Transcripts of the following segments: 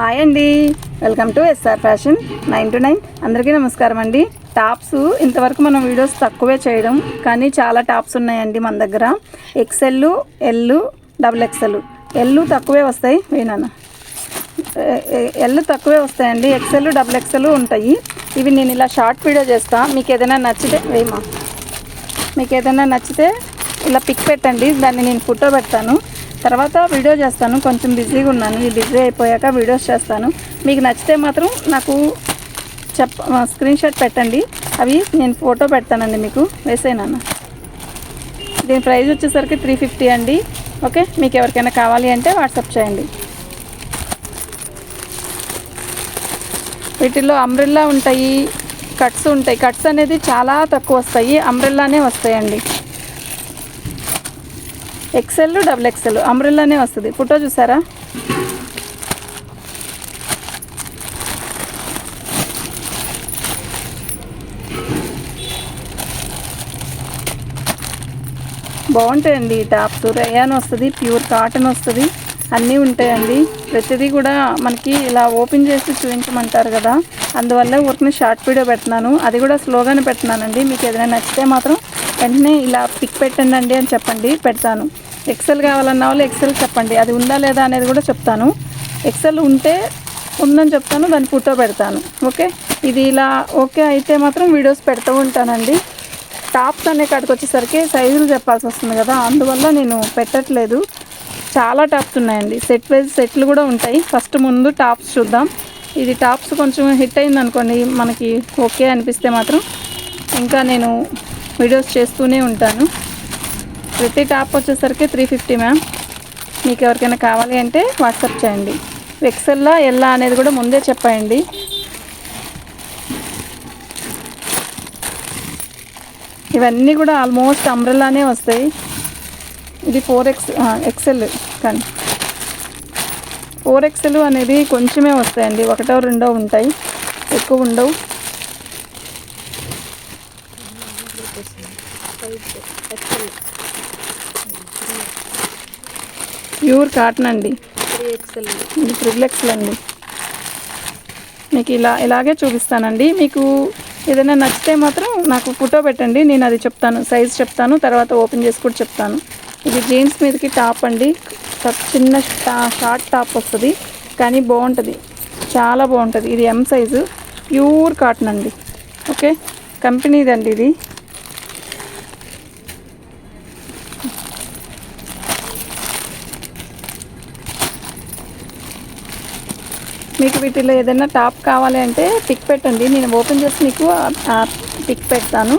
Hi అండి. Welcome to SR fashion nine two nine. అందరికీ నమస్కారం అండి. టాప్స్ ఇంతవరకు మనం వీడియోస్ తక్కువే చేయడం కానీ చాలా టాప్స్ ఉన్నాయండి మన దగ్గర. XL L double XL L తక్కువే వస్తాయి. వేనాన్న ఎల్ తక్కువే వస్తాయండి. ఎక్సెల్ డబుల్ ఎక్సెల్ ఉంటాయి. ఇవి నేను ఇలా షార్ట్ వీడియో చేస్తా. మీకు ఏదైనా నచ్చితే వేమా మీకు ఏదైనా నచ్చితే ఇలా పిక్ పెట్టండి. దాన్ని నేను ఫోటో పెడతాను. తర్వాత వీడియో చేస్తాను. కొంచెం బిజీగా ఉన్నాను. ఈ బిజీ అయిపోయాక వీడియోస్ చేస్తాను. మీకు నచ్చితే మాత్రం నాకు చెప్ స్క్రీన్ షాట్ పెట్టండి. అవి నేను ఫోటో పెడతానండి మీకు. వేసేనాన్న దీని ప్రైస్ వచ్చేసరికి త్రీ ఫిఫ్టీ అండి. ఓకే మీకు ఎవరికైనా కావాలి అంటే వాట్సాప్ చేయండి. వీటిల్లో అంబ్రెల్లా ఉంటాయి కట్స్ ఉంటాయి. కట్స్ అనేది చాలా తక్కువ వస్తాయి. అంబ్రెల్లానే వస్తాయండి. ఎక్సెల్ డబుల్ ఎక్సెల్ అంబ్రెల్లానే వస్తుంది. ఫోటో చూసారా? బాగుంటాయండి ఈ టాప్స్. రేయాన్ వస్తుంది ప్యూర్ కాటన్ వస్తుంది. అన్నీ ఉంటాయండి. ప్రతిదీ కూడా మనకి ఇలా ఓపెన్ చేసి చూపించమంటారు కదా. అందువల్ల ఊరికి షార్ట్ వీడియో పెడుతున్నాను. అది కూడా స్లోగానే పెడుతున్నానండి. మీకు ఏదైనా నచ్చితే మాత్రం వెంటనే ఇలా పిక్ పెట్టండి అని చెప్పండి పెడతాను. ఎక్సెల్ కావాలన్న వాళ్ళు ఎక్సెల్ చెప్పండి అది ఉందా లేదా అనేది కూడా చెప్తాను. ఎక్సెల్ ఉంటే ఉందని చెప్తాను దాన్ని ఫోటో పెడతాను. ఓకే? ఇది ఇలా ఓకే అయితే మాత్రం వీడియోస్ పెడుతూ ఉంటానండి. టాప్స్ అనే కాడికి వచ్చేసరికి సైజులు చెప్పాల్సి వస్తుంది కదా అందువల్ల నేను పెట్టట్లేదు. చాలా టాప్స్ ఉన్నాయండి. సెట్ వైజ్ సెట్లు కూడా ఉంటాయి. ఫస్ట్ ముందు టాప్స్ చూద్దాం. ఇది టాప్స్ కొంచెం హిట్ అయింది అనుకోండి మనకి ఓకే అనిపిస్తే మాత్రం ఇంకా నేను వీడియోస్ చేస్తూనే ఉంటాను. ప్రతి టాప్ వచ్చేసరికి త్రీ ఫిఫ్టీ మ్యామ్ మీకు ఎవరికైనా కావాలి అంటే వాట్సాప్ చేయండి. ఎక్సెల్లా ఎల్లా అనేది కూడా ముందే చెప్పండి. ఇవన్నీ కూడా ఆల్మోస్ట్ అంబ్రెల్లానే వస్తాయి. ఇది ఫోర్ ఎక్స్ ఎక్సెల్ కానీ. ఫోర్ ఎక్సెల్ అనేది కొంచెమే వస్తాయండి. ఒకటో రెండో ఉంటాయి. ఎక్కువ ఉండవు. ప్యూర్ కాటన్ అండి. ఇది ట్రిపుల్ ఎక్స్ఎల్ అండి. మీకు ఇలా ఇలాగే చూపిస్తానండి. మీకు ఏదైనా నచ్చితే మాత్రం నాకు ఫోటో పెట్టండి. నేను అది చెప్తాను సైజ్ చెప్తాను తర్వాత ఓపెన్ చేసి కూడా చెప్తాను. ఇది జీన్స్ మీదకి టాప్ అండి. చిన్న షార్ట్ టాప్ వస్తుంది. కానీ బాగుంటుంది. చాలా బాగుంటుంది. ఇది ఎం సైజు ప్యూర్ కాటన్ అండి. ఓకే? కంపెనీది అండి ఇది. మీకు వీటిలో ఏదైనా టాప్ కావాలి అంటే పిక్ పెట్టండి. నేను ఓపెన్ చేసి మీకు పిక్ పెడతాను.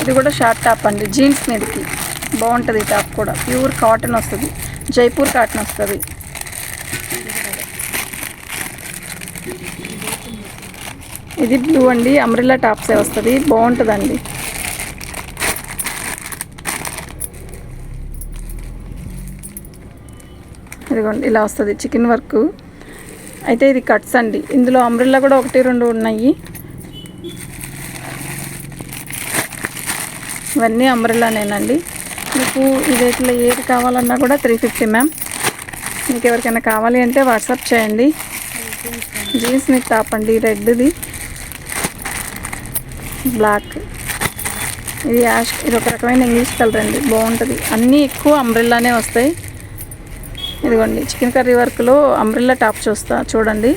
ఇది కూడా షార్ట్ టాప్ అండి. జీన్స్ మీదకి. బాగుంటుంది ఈ టాప్ కూడా. ప్యూర్ కాటన్ వస్తుంది. జైపూర్ కాటన్ వస్తుంది. ఇది బ్లూ అండి అంబ్రిల్లా టాప్సే వస్తుంది బాగుంటుందండి. ఇదిగోండి ఇలా వస్తుంది చికెన్ వర్క్ అయితే ఇది కట్స్ అండి ఇందులో అంబ్రిల్లా కూడా ఒకటి రెండు ఉన్నాయి. ఇవన్నీ అంబ్రిల్లానేనండి మీకు ఇది ఇట్లా ఏది కావాలన్నా కూడా త్రీ ఫిఫ్టీ మ్యామ్ మీకు ఎవరికైనా కావాలి అంటే వాట్సాప్ చేయండి. జీన్స్ మీకు టాప్ అండి రెడ్ది బ్లాక్. ఇది యాష్ ఇది ఒక రకమైన ఇంగ్లీష్ కలర్ అండి. బాగుంటుంది. అన్నీ ఎక్కువ అంబ్రిల్లానే వస్తాయి. ఇదిగోండి చికెన్ కర్రీ వర్క్లో అంబ్రిల్లా టాప్ చూస్తా చూడండి.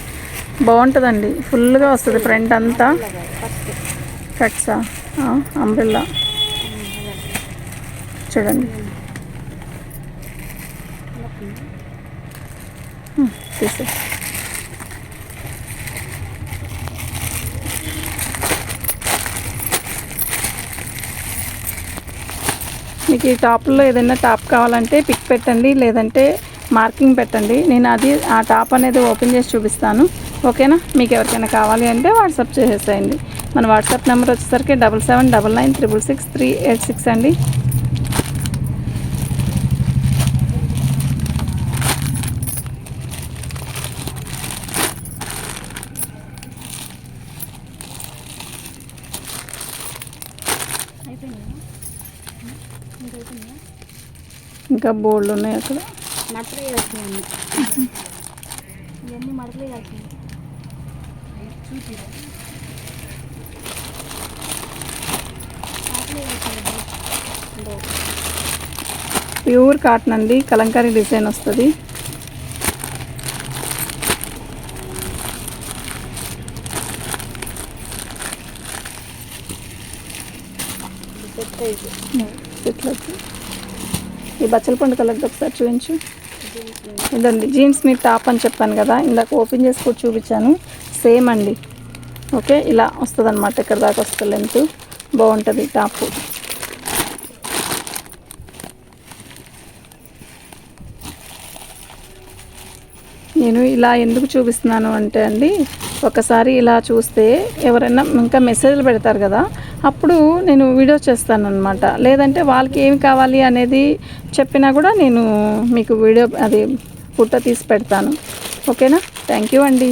బాగుంటుందండి. ఫుల్గా వస్తుంది ఫ్రంట్ అంతా. కట్సా? అంబ్రిల్లా. చూడండి. తీసే మీకు ఈ టాప్లో ఏదైనా టాప్ కావాలంటే పిక్ పెట్టండి లేదంటే మార్కింగ్ పెట్టండి. నేను అది ఆ టాప్ అనేది ఓపెన్ చేసి చూపిస్తాను. ఓకేనా? మీకు ఎవరికైనా కావాలి అంటే వాట్సాప్ చేసేసేయండి. మన వాట్సాప్ నెంబర్ వచ్చేసరికి double seven double nine triple six three eight six అండి. అయిపోయింది? ఇంకా బోల్డ్ ఉన్నాయి అక్కడ. మడతలు ఇవన్నీ మడతలు ప్యూర్ కాటన్ అండి. కలంకారీ డిజైన్ వస్తుంది. ఇట్లా hmm. ఈ బచ్చల పండు కలర్ ఒకసారి చూపించు. ఇదండి జీన్స్ మీ టాప్ అని చెప్పాను కదా ఇందాక ఓపెన్ చేసి కూడా చూపించాను. సేమ్ అండి. ఓకే ఇలా వస్తుంది అనమాట ఇక్కడ దాకా వస్తుంది లెంత్ బాగుంటుంది టాప్. నేను ఇలా ఎందుకు చూపిస్తున్నాను అంటే అండి ఒకసారి ఇలా చూస్తే ఎవరైనా ఇంకా మెసేజ్లు పెడతారు కదా అప్పుడు నేను వీడియో చేస్తాను అనమాట లేదంటే వాళ్ళకి ఏమి కావాలి అనేది చెప్పినా కూడా నేను మీకు వీడియో అది ఫోటో తీసి పెడతాను. ఓకేనా? థ్యాంక్ యూ అండి.